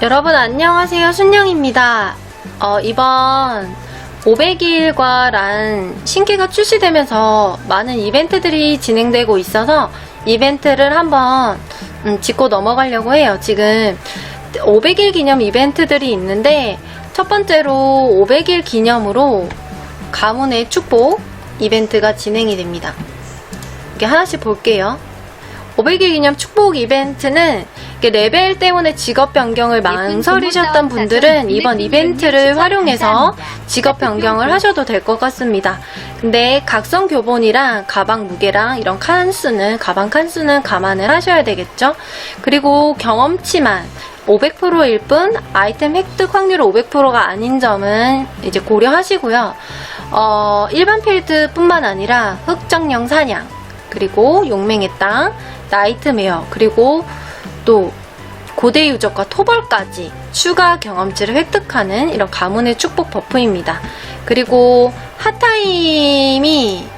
여러분 안녕하세요 순영입니다. 어, 이번 500일과 란 신캐가 출시되면서 많은 이벤트들이 진행되고 있어서 이벤트를 한번 음, 짚고 넘어가려고 해요. 지금 500일 기념 이벤트들이 있는데 첫 번째로 500일 기념으로 가문의 축복 이벤트가 진행이 됩니다. 이렇게 하나씩 볼게요. 500일 기념 축복 이벤트는 레벨 때문에 직업 변경을 망설이셨던 분들은 이번 이벤트를 활용해서 직업 변경을 하셔도 될 것 같습니다. 근데 각성 교본이랑 가방 무게랑 이런 칸수는 가방 칸수는 감안을 하셔야 되겠죠. 그리고 경험치만 500%일 뿐 아이템 획득 확률 500%가 아닌 점은 이제 고려하시고요. 어, 일반 필드뿐만 아니라 흑정령 사냥 그리고 용맹의 땅, 나이트메어, 그리고 또 고대 유적과 토벌까지 추가 경험치를 획득하는 이런 가문의 축복 버프입니다. 그리고 핫타임이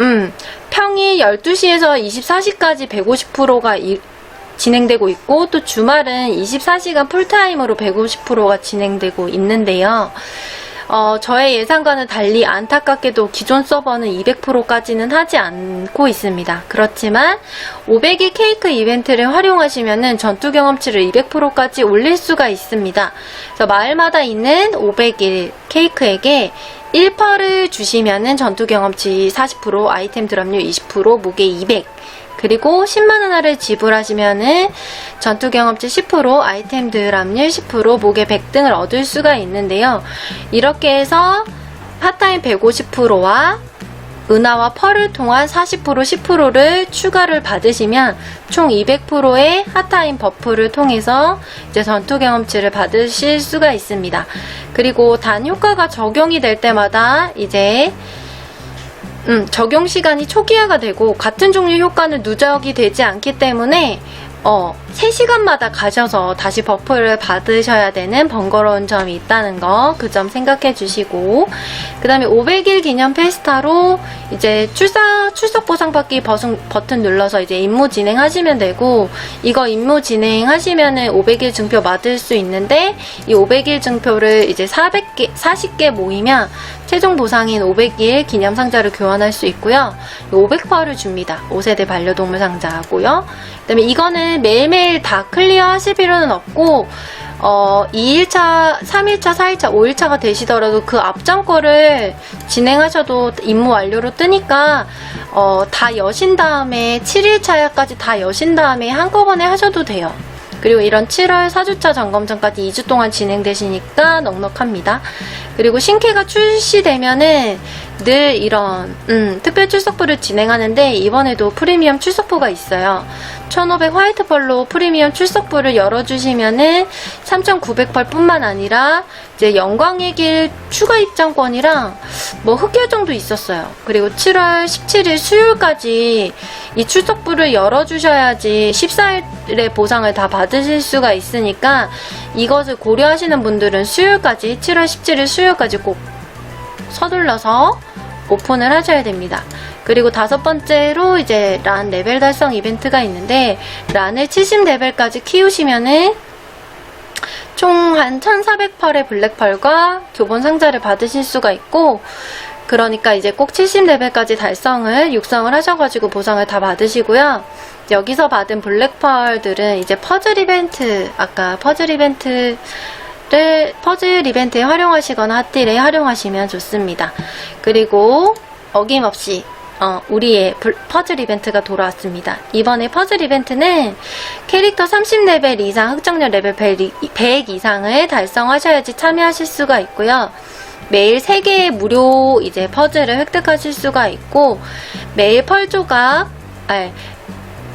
음, 평일 12시에서 24시까지 150%가 진행되고 있고 또 주말은 24시간 풀타임으로 150%가 진행되고 있는데요. 어, 저의 예상과는 달리 안타깝게도 기존 서버는 200%까지는 하지 않고 있습니다. 그렇지만 500일 케이크 이벤트를 활용하시면은 전투 경험치를 200%까지 올릴 수가 있습니다. 그래서 마을마다 있는 500일 케이크에게 1퍼를 주시면은 전투 경험치 40%, 아이템 드랍률 20%, 무게 200, 그리고 10만 원화를 지불하시면은 전투 경험치 10%, 아이템 드랍률 10%, 목에 100 등을 얻을 수가 있는데요. 이렇게 해서 핫타임 150%와 은하와 펄을 통한 40% 10%를 추가를 받으시면 총 200%의 핫타임 버프를 통해서 이제 전투 경험치를 받으실 수가 있습니다. 그리고 단 효과가 적용이 될 때마다 이제 음, 적용 시간이 초기화가 되고 같은 종류 효과는 누적이 되지 않기 때문에 어, 3시간마다 가셔서 다시 버프를 받으셔야 되는 번거로운 점이 있다는 거, 그 점 생각해 주시고, 그 다음에 500일 기념 페스타로 이제 출사, 출석 보상 받기 버튼, 버튼 눌러서 이제 임무 진행하시면 되고, 이거 임무 진행하시면은 500일 증표 받을 수 있는데, 이 500일 증표를 이제 400개, 40개 모이면 최종 보상인 500일 기념 상자를 교환할 수 있고요. 500퍼를 줍니다. 5세대 반려동물 상자고요. 그 다음에 이거는 매일매일 다 클리어 하실 필요는 없고 어, 2일차, 3일차, 4일차, 5일차가 되시더라도 그 앞전 거를 진행하셔도 임무 완료로 뜨니까 어, 다 여신 다음에 7일차까지 다 여신 다음에 한꺼번에 하셔도 돼요. 그리고 이런 7월 4주차 점검전까지 2주 동안 진행되시니까 넉넉합니다. 그리고 신캐가 출시되면은 늘 이런 음, 특별 출석부를 진행하는데 이번에도 프리미엄 출석부가 있어요. 1500 화이트펄로 프리미엄 출석부를 열어주시면은 3900펄 뿐만 아니라 이제 영광의 길 추가 입장권이랑 뭐 흑결정도 있었어요. 그리고 7월 17일 수요일까지 이 출석부를 열어주셔야지 14일의 보상을 다 받으실 수가 있으니까 이것을 고려하시는 분들은 수요일까지 7월 17일 수요일까지 꼭 서둘러서 오픈을 하셔야 됩니다. 그리고 다섯 번째로 이제 란 레벨 달성 이벤트가 있는데 란을 70레벨까지 키우시면은 총 한 1400펄의 블랙펄과 교본 상자를 받으실 수가 있고 그러니까 이제 꼭 70레벨까지 달성을 육성을 하셔가지고 보상을 다 받으시고요. 여기서 받은 블랙펄들은 이제 퍼즐 이벤트 아까 퍼즐 이벤트 를 퍼즐 이벤트에 활용하시거나 핫딜에 활용하시면 좋습니다. 그리고 어김없이 어, 우리의 불- 퍼즐 이벤트가 돌아왔습니다. 이번에 퍼즐 이벤트는 캐릭터 30레벨 이상 흑정력 레벨 100 이상을 달성하셔야지 참여하실 수가 있고요. 매일 3개의 무료 이제 퍼즐을 획득하실 수가 있고 매일 펄 조각, 아니,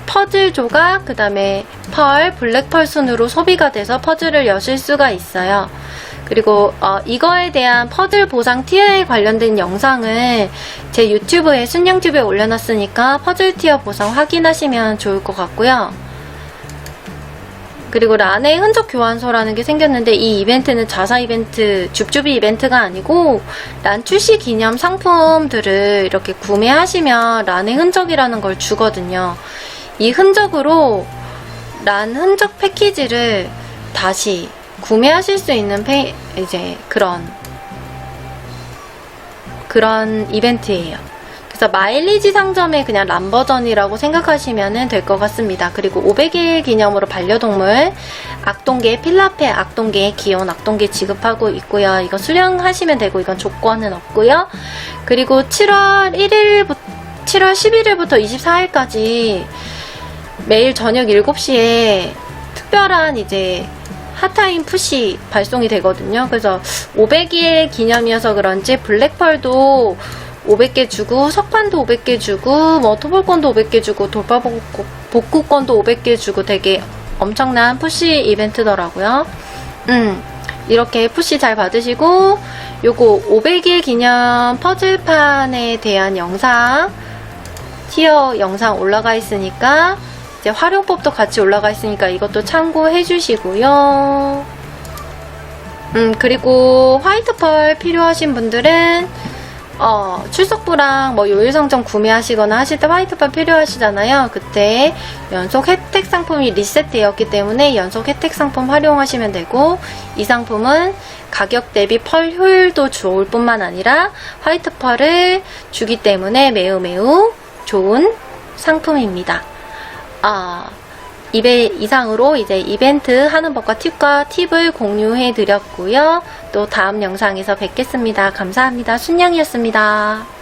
퍼즐 조각, 그 다음에 펄, 블랙펄 순으로 소비가 돼서 퍼즐을 여실 수가 있어요. 그리고 어, 이거에 대한 퍼즐 보상 티어에 관련된 영상을 제 유튜브에 순영튜브에 올려놨으니까 퍼즐 티어 보상 확인하시면 좋을 것 같고요. 그리고 란의 흔적 교환소라는 게 생겼는데 이 이벤트는 자사 이벤트, 줍줍이 이벤트가 아니고 란 출시 기념 상품들을 이렇게 구매하시면 란의 흔적이라는 걸 주거든요. 이 흔적으로 란 흔적 패키지를 다시 구매하실 수 있는 페 이제 그런 그런 이벤트예요. 그래서 마일리지 상점의 그냥 람 버전이라고 생각하시면 될 것 같습니다. 그리고 500일 기념으로 반려동물 악동개 필라페 악동개 귀여운 악동개 지급하고 있고요. 이거 수령하시면 되고 이건 조건은 없고요. 그리고 7월 1일부터 7월 11일부터 24일까지 매일 저녁 7시에 특별한 이제 핫타임 푸시 발송이 되거든요. 그래서 500일 기념이어서 그런지 블랙펄도 500개 주고 석판도 500개 주고 뭐 토벌권도 500개 주고 돌파 복구, 복구권도 500개 주고 되게 엄청난 푸시 이벤트더라고요. 음 이렇게 푸시 잘 받으시고 요거 500일 기념 퍼즐판에 대한 영상 티어 영상 올라가 있으니까 이제 활용법도 같이 올라가 있으니까 이것도 참고해 주시고요. 음, 그리고 화이트 펄 필요하신 분들은 어, 출석부랑 뭐 요일 상점 구매하시거나 하실 때 화이트 펄 필요하시잖아요. 그때 연속 혜택 상품이 리셋되었기 때문에 연속 혜택 상품 활용하시면 되고 이 상품은 가격 대비 펄 효율도 좋을 뿐만 아니라 화이트 펄을 주기 때문에 매우 매우 좋은 상품입니다. 아, 2배 이상으로 이제 이벤트 하는 법과 팁과 팁을 공유해 드렸고요. 또 다음 영상에서 뵙겠습니다. 감사합니다. 순영이었습니다.